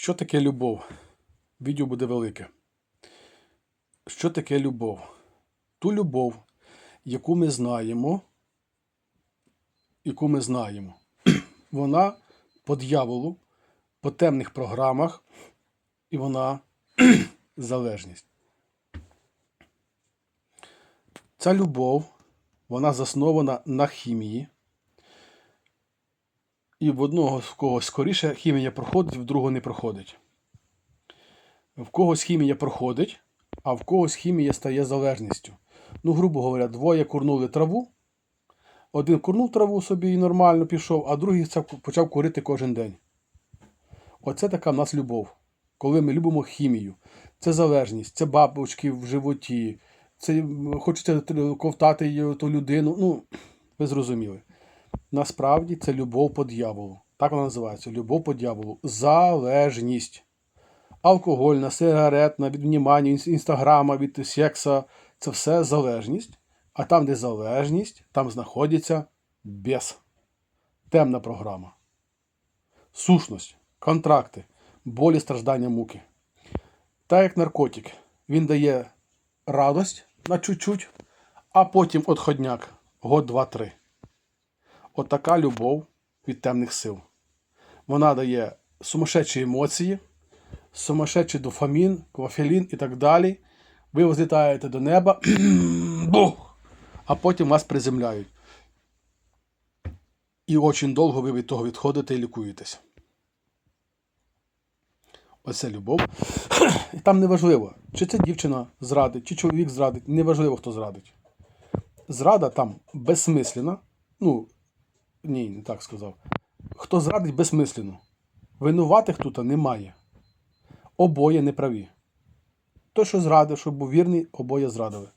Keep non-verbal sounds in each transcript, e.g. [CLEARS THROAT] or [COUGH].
Що таке любов? Відео буде велике. Що таке любов? Ту любов, яку ми знаємо, яку ми знаємо, [CLEARS THROAT] вона по дьяволу, по темних програмах, і вона [CLEARS THROAT] залежність. Ця любов, вона заснована на хімії. І в одного в когось скоріше хімія проходить, в другого не проходить. В когось хімія проходить, а в когось хімія стає залежністю. Ну, грубо говоря, двоє курнули траву. Один курнув траву собі і нормально пішов, а другий почав курити кожен день. Оце така в нас любов. Коли ми любимо хімію. Це залежність, це бабочки в животі, це хочеться ковтати ту людину. Ну, ви зрозуміли. Насправді це любов по дьяволу. Так вона називається. Любов по дьяволу. Залежність. Алкогольна, сигаретна, від внімання, інс- інстаграма, від секса це все залежність. А там, де залежність, там знаходиться бес. Темна програма. Сушність, контракти, болі, страждання, муки. Так як наркотик, він дає радость на чуть-чуть, а потім отходняк. Год, два, три. Отака любов від темних сил. Вона дає сумасшедші емоції, сумасшедший дофамін, квафелін і так далі. Ви взлітаєте до неба, [CLEARS THROAT] бух, а потім вас приземляють. І дуже довго ви від того відходите і лікуєтесь. Оце любов. [CLEARS THROAT] І там неважливо, чи це дівчина зрадить, чи чоловік зрадить, неважливо, хто зрадить. Зрада там безсмислена. Ну, ні, не так сказав. Хто зрадить безсмислено. Винуватих тут немає. Обоє неправі. Той, що зрадив, щоб був вірний, обоє зрадили.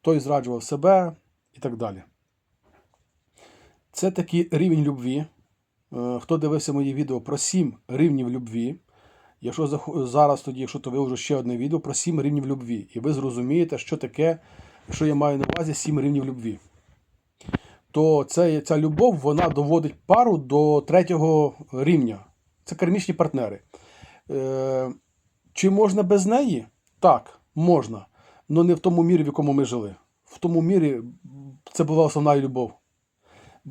Той зраджував себе і так далі. Це такий рівень любві. Е, Хто дивився мої відео про 7 рівнів любві. Якщо зараз тоді, якщо то виложу ще одне відео про 7 рівнів любві, і ви зрозумієте, що таке, що я маю на увазі 7 рівнів любві то це, ця любов вона доводить пару до третього рівня. Це кармічні партнери. Е, чи можна без неї? Так, можна. Але не в тому мірі, в якому ми жили. В тому мірі це була основна любов.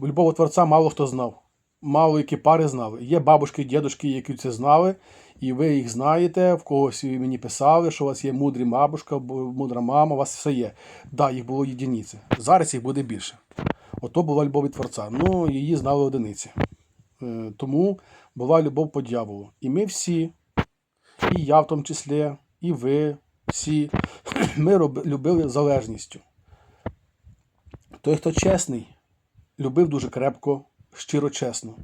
Любов Творця мало хто знав. Мало які пари знали. Є бабушки, дідушки, які це знали, і ви їх знаєте, в когось мені писали, що у вас є мудрі бабушка, мудра мама, у вас все є. Так, да, їх було єдиниці. Зараз їх буде більше. Ото була любов від Творця. Ну, її знали одиниці. Е, Тому була любов по дьяволу. І ми всі, і я в тому числі, і ви всі, [CLEARS THROAT] ми любили залежністю. Той, хто чесний, любив дуже крепко, щиро чесно.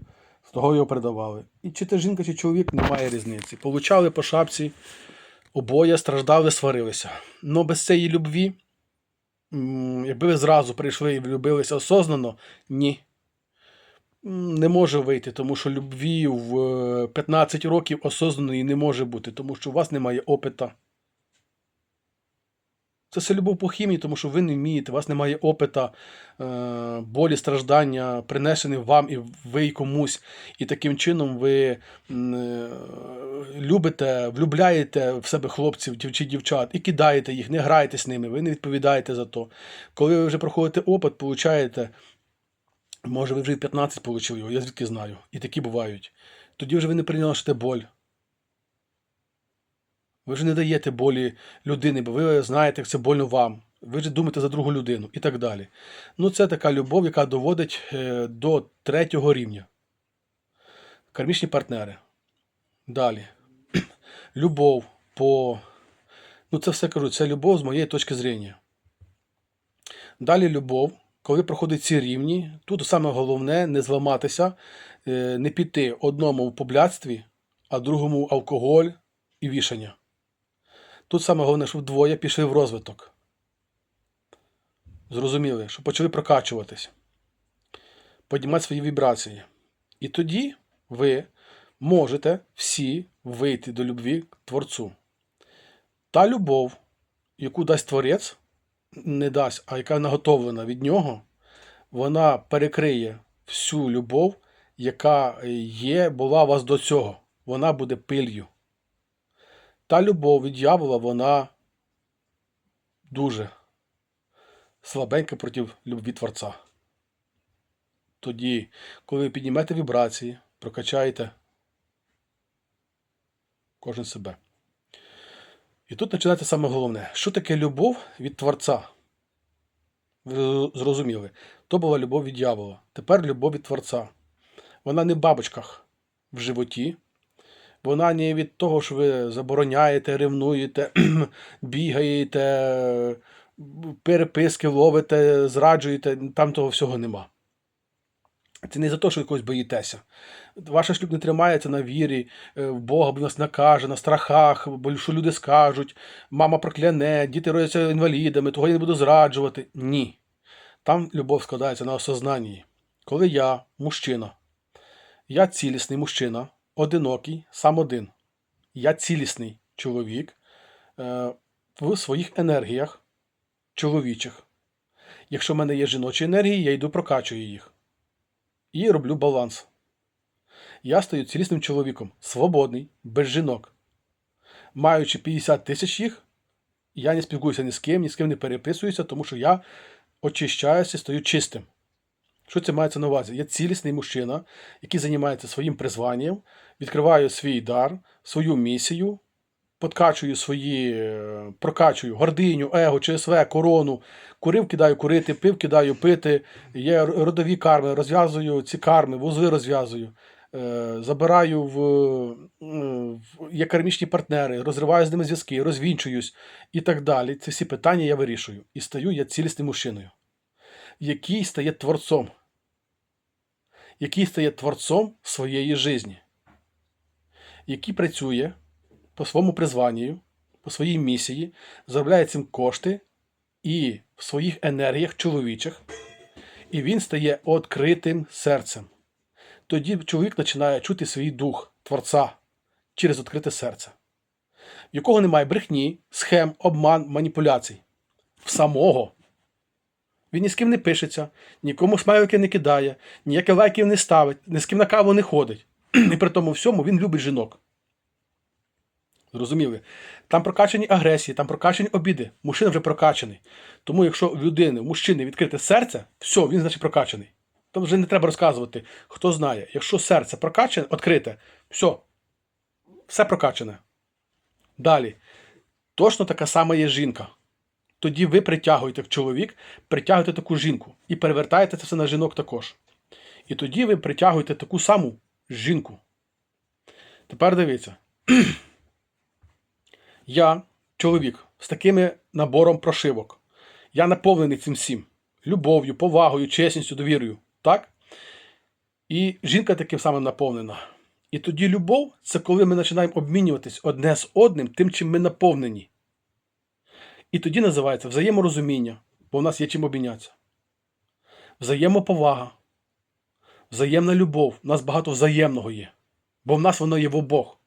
З того його передавали. І чи ти жінка, чи чоловік, немає різниці. Получали по шапці, обоє страждали, сварилися. Но без цієї любві Якби ви зразу прийшли і влюбилися осознано, ні. Не може вийти, тому що любві в е, 15 років осознаної не може бути, тому що у вас немає опита. Це все любов по хімії, тому що ви не вмієте, у вас немає опита, е, болі, страждання, принесені вам і ви й комусь. І таким чином ви е, любите, влюбляєте в себе хлопців чи дівчат і кидаєте їх, не граєте з ними, ви не відповідаєте за то. Коли ви вже проходите опит, получаєте, може ви вже 15 отримали його, я звідки знаю. І такі бувають. Тоді вже ви не приносите боль. Ви ж не даєте болі людини, бо ви знаєте, як це больно вам. Ви ж думаєте за другу людину і так далі. Ну, це така любов, яка доводить е, до третього рівня. Кармічні партнери. Далі. [CLEARS THROAT] Любов по. Ну, це все кажу, це любов з моєї точки зрення. Далі любов, коли проходить ці рівні, тут саме головне не зламатися, е, не піти одному в поблядстві, а другому алкоголь і вішання. Тут саме головне, щоб двоє пішли в розвиток. Зрозуміли, що почали прокачуватись, піднімати свої вібрації. І тоді ви можете всі вийти до любві к Творцу. Та любов, яку дасть Творець, не дасть, а яка наготовлена від нього, вона перекриє всю любов, яка є, була у вас до цього. Вона буде пилью. Та любов від дьявола, вона дуже слабенька проти любві Творця. Тоді, коли ви піднімете вібрації, прокачаєте кожен себе. І тут починається саме головне. Що таке любов від Творця? Ви зрозуміли. То була любов від дьявола. Тепер любов від Творця. Вона не в бабочках в животі. Вона не від того, що ви забороняєте, ревнуєте, [CLEARS THROAT] бігаєте, переписки ловите, зраджуєте. Там того всього нема. Це не за те, що ви боїтеся. Ваш шлюб не тримається на вірі е, в Бога, бо нас накаже, на страхах, бо що люди скажуть, мама прокляне, діти родяться інвалідами, того я не буду зраджувати. Ні. Там любов складається на осознанні. Коли я, мужчина, я цілісний мужчина, одинокий, сам один. Я цілісний чоловік е, в своїх енергіях чоловічих. Якщо в мене є жіночі енергії, я йду прокачую їх і роблю баланс. Я стаю цілісним чоловіком, свободний, без жінок. Маючи 50 тисяч їх, я не спілкуюся ні з ким, ні з ким не переписуюся, тому що я очищаюся, стаю чистим. Що це мається на увазі? Я цілісний мужчина, який займається своїм призванням, відкриваю свій дар, свою місію, подкачую свої, прокачую гординю, его, ЧСВ, корону, курив, кидаю курити, пив, кидаю пити, є родові карми, розв'язую ці карми, вузли розв'язую. е, Забираю в, в є кармічні партнери, розриваю з ними зв'язки, розвінчуюсь і так далі. Ці всі питання я вирішую. І стаю я цілісним мужчиною, який стає творцом, який стає творцом своєї житті, який працює по своєму призванню, по своїй місії, заробляє цим кошти і в своїх енергіях чоловічих, і він стає відкритим серцем. Тоді чоловік починає чути свій дух Творця через відкрите серце, в якого немає брехні, схем, обман, маніпуляцій. В самого. Він ні з ким не пишеться, нікому смайлики не кидає, ніяких лайків не ставить, ні з ким на каву не ходить. І при тому всьому він любить жінок. Зрозуміли? Там прокачані агресії, там прокачані обіди. Мужчина вже прокачаний. Тому якщо в людини, в мужчини відкрите серце, все, він значить прокачаний. Там вже не треба розказувати, хто знає. Якщо серце прокачане, відкрите, все, все прокачане. Далі. Точно така сама є жінка. Тоді ви притягуєте як чоловік, притягуєте таку жінку і перевертаєте це все на жінок також. І тоді ви притягуєте таку саму жінку. Тепер дивіться. [CLEARS THROAT] Я чоловік з таким набором прошивок. Я наповнений цим всім. Любов'ю, повагою, чесністю, довірою. Так? І жінка таким самим наповнена. І тоді любов це коли ми починаємо обмінюватись одне з одним тим, чим ми наповнені. І тоді називається взаєморозуміння, бо в нас є чим обмінятися. Взаємоповага, взаємна любов. У нас багато взаємного є, бо в нас воно є в обох.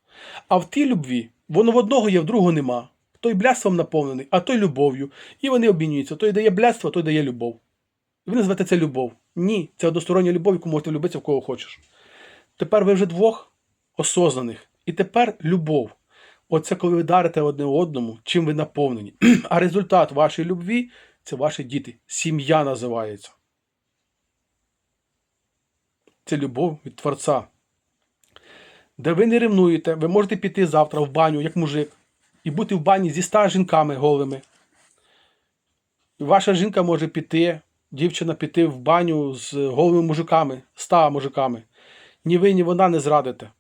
А в тій любві воно в одного є, в другого нема. Той блядством наповнений, а той любов'ю. І вони обмінюються. Той дає блядство, той дає любов. Ви називаєте це любов. Ні, це одностороння любов, яку можете влюбитися в кого хочеш. Тепер ви вже двох осознаних. І тепер любов. Оце коли ви дарите одне одному, чим ви наповнені. [CLEARS THROAT] А результат вашої любві це ваші діти. Сім'я називається. Це любов від Творця. Де ви не ревнуєте, ви можете піти завтра в баню, як мужик, і бути в бані зі ста жінками голими. Ваша жінка може піти, дівчина піти в баню з голими мужиками, ста мужиками. Ні ви, ні вона не зрадите.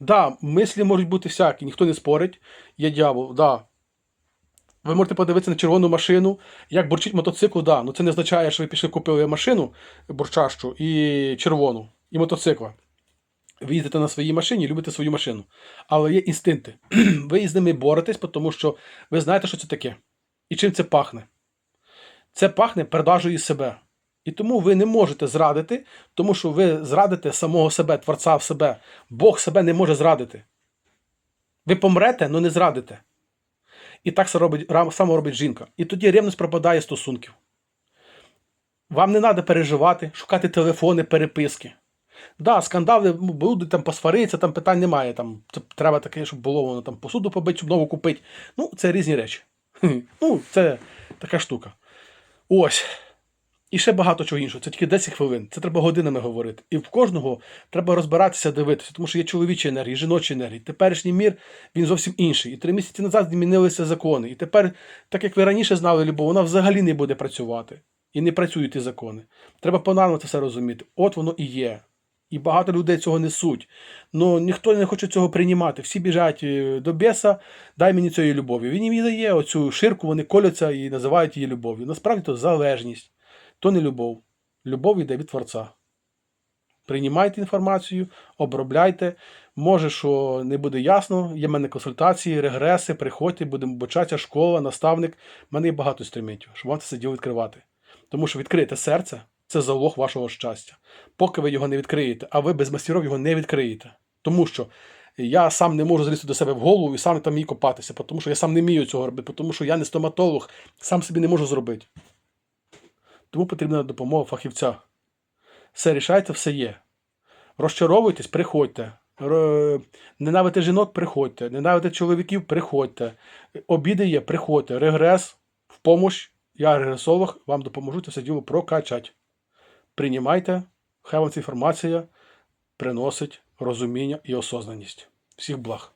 Да, мислі можуть бути всякі, ніхто не спорить. Є дьявол, да. Ви можете подивитися на червону машину, як бурчить мотоцикл, да. Ну це не означає, що ви пішли купили машину бурчащу і червону, і мотоцикла. Ви їздите на своїй машині, любите свою машину. Але є інстинкти. [CLEARS THROAT] Ви із ними боретесь, тому що ви знаєте, що це таке. І чим це пахне. Це пахне продажею себе. І тому ви не можете зрадити, тому що ви зрадите самого себе, Творця в себе. Бог себе не може зрадити. Ви помрете, але не зрадите. І так само робить, жінка. І тоді ревність пропадає стосунків. Вам не треба переживати, шукати телефони, переписки. Да, скандали ну, будуть там посваритися, там питань немає. Там треба таке, щоб було воно там посуду побити, щоб нову купити. Ну, це різні речі. Ну, це така штука. Ось. І ще багато чого іншого. Це тільки 10 хвилин. Це треба годинами говорити. І в кожного треба розбиратися, дивитися, тому що є чоловічі енергії, жіночі енергії. Теперішній мір він зовсім інший. І три місяці назад змінилися закони. І тепер, так як ви раніше знали любов, вона взагалі не буде працювати. І не працюють ті закони. Треба понаново це все розуміти. От воно і є. І багато людей цього несуть. Ну ніхто не хоче цього приймати. Всі біжать е, до біса, дай мені цієї любові. Він їм дає оцю ширку, вони коляться і називають її любов'ю. Насправді то залежність, то не любов. Любов йде від Творця. Приймайте інформацію, обробляйте. Може, що не буде ясно. Є в мене консультації, регреси, приходьте, будемо обучатися, школа, наставник. У мене є багато інструментів, щоб вам це все діло відкривати. Тому що відкрите серце це залог вашого щастя. Поки ви його не відкриєте, а ви без мастеров його не відкриєте. Тому що я сам не можу залізти до себе в голову і сам там їй копатися, тому що я сам не вмію цього робити, тому що я не стоматолог, сам собі не можу зробити. Тому потрібна допомога фахівця. Все рішайте, все є. Розчаровуйтесь, приходьте. Ненавидите жінок, приходьте. Ненавидите чоловіків, приходьте. Обіди є, приходьте. Регрес, в помощь. Я регресолог, вам допоможу це все діло прокачати. Приймайте, хай вам ця інформація приносить розуміння і осознаність. Всіх благ.